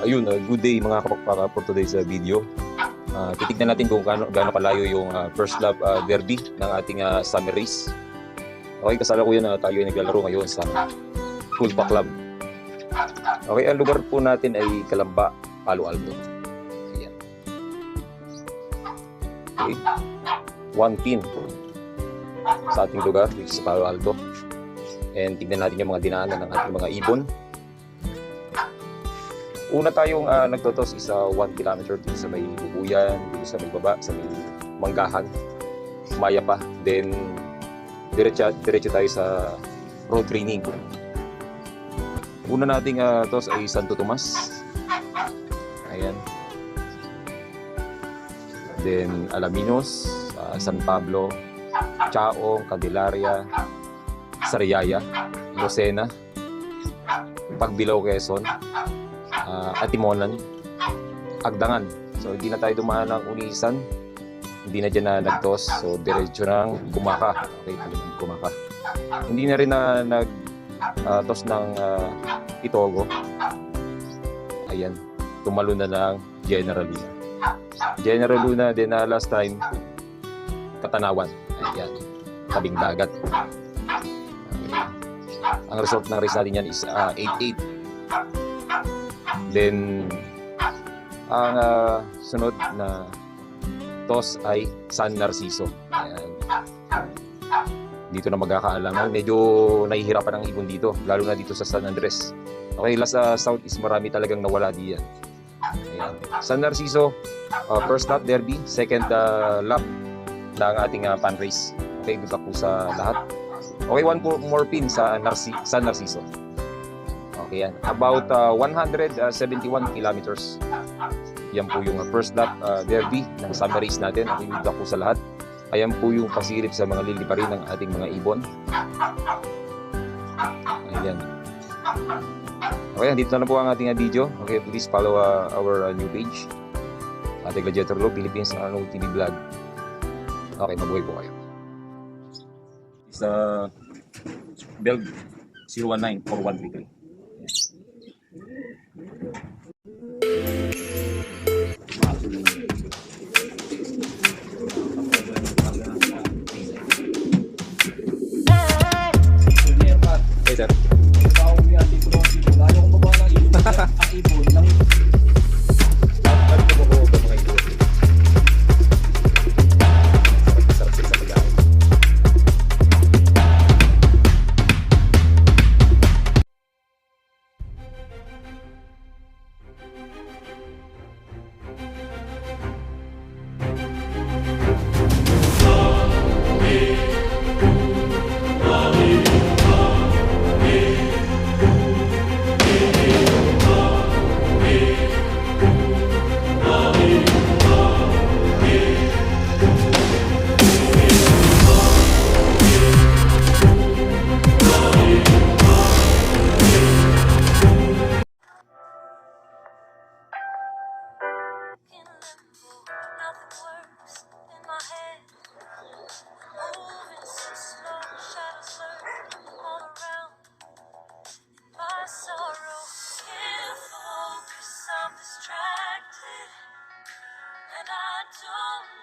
ayun, uh, good day mga kapakpaka for today's uh, video. Uh, titignan natin kung gaano, gaano kalayo yung uh, first lap uh, derby ng ating uh, summer race. Okay, kasala ko yan na tayo ay naglalaro ngayon sa Kulpa Club. Okay, ang lugar po natin ay Kalamba, Palo Alto. Ayan. Okay. One pin sa ating lugar sa Palo Alto. And tignan natin yung mga dinaanan ng ating mga ibon. Una tayong uh, nagtotos is uh, 1 kilometer dito sa may Bubuyan, dito sa may baba, sa may Manggahan, Maya pa. Then, diretso, diretso tayo sa road training. Una nating uh, tos ay Santo Tomas. Ayan. Then, Alaminos, uh, San Pablo, Chaong, Candelaria, Sariaya, Lucena, Pagbilao, Quezon, uh, Atimonan, Agdangan. So hindi na tayo dumaan ng Unisan, hindi na dyan na nagtos. So diretso ng Kumaka. Okay, talagang Kumaka. Hindi na rin na nag uh, ng uh, Itogo. Ayan, tumalo na ng General Luna. General Luna din na last time, Katanawan. Ayan, tabing dagat. Okay. Ang result ng race natin yan is uh, 8-8. Then, ang ah, sunod na toss ay San Narciso. Ayan. Dito na magkakaalaman. Medyo nahihirapan ang ibon dito, lalo na dito sa San Andres. Okay, last sa south is marami talagang nawala diyan. Ayan. San Narciso, ah, first lap derby, second ah, lap ng ating uh, pan race. Okay, good luck po sa lahat. Okay, one more pin sa Narci- San Narciso. Okay, yan. About uh, 171 kilometers. Yan po yung uh, first lap uh, derby ng summer race natin. Good luck po sa lahat. Ayan po yung pasilip sa mga liliparin ng ating mga ibon. Ayan. Okay, dito na po ang ating uh, video. Okay, please follow uh, our uh, new page. Ating Gladiator Law, Philippines Arnold TV Vlog. Okay, mabuhay po kayo. Sa Bell 0194133. Sir. ang ibon. Ng don't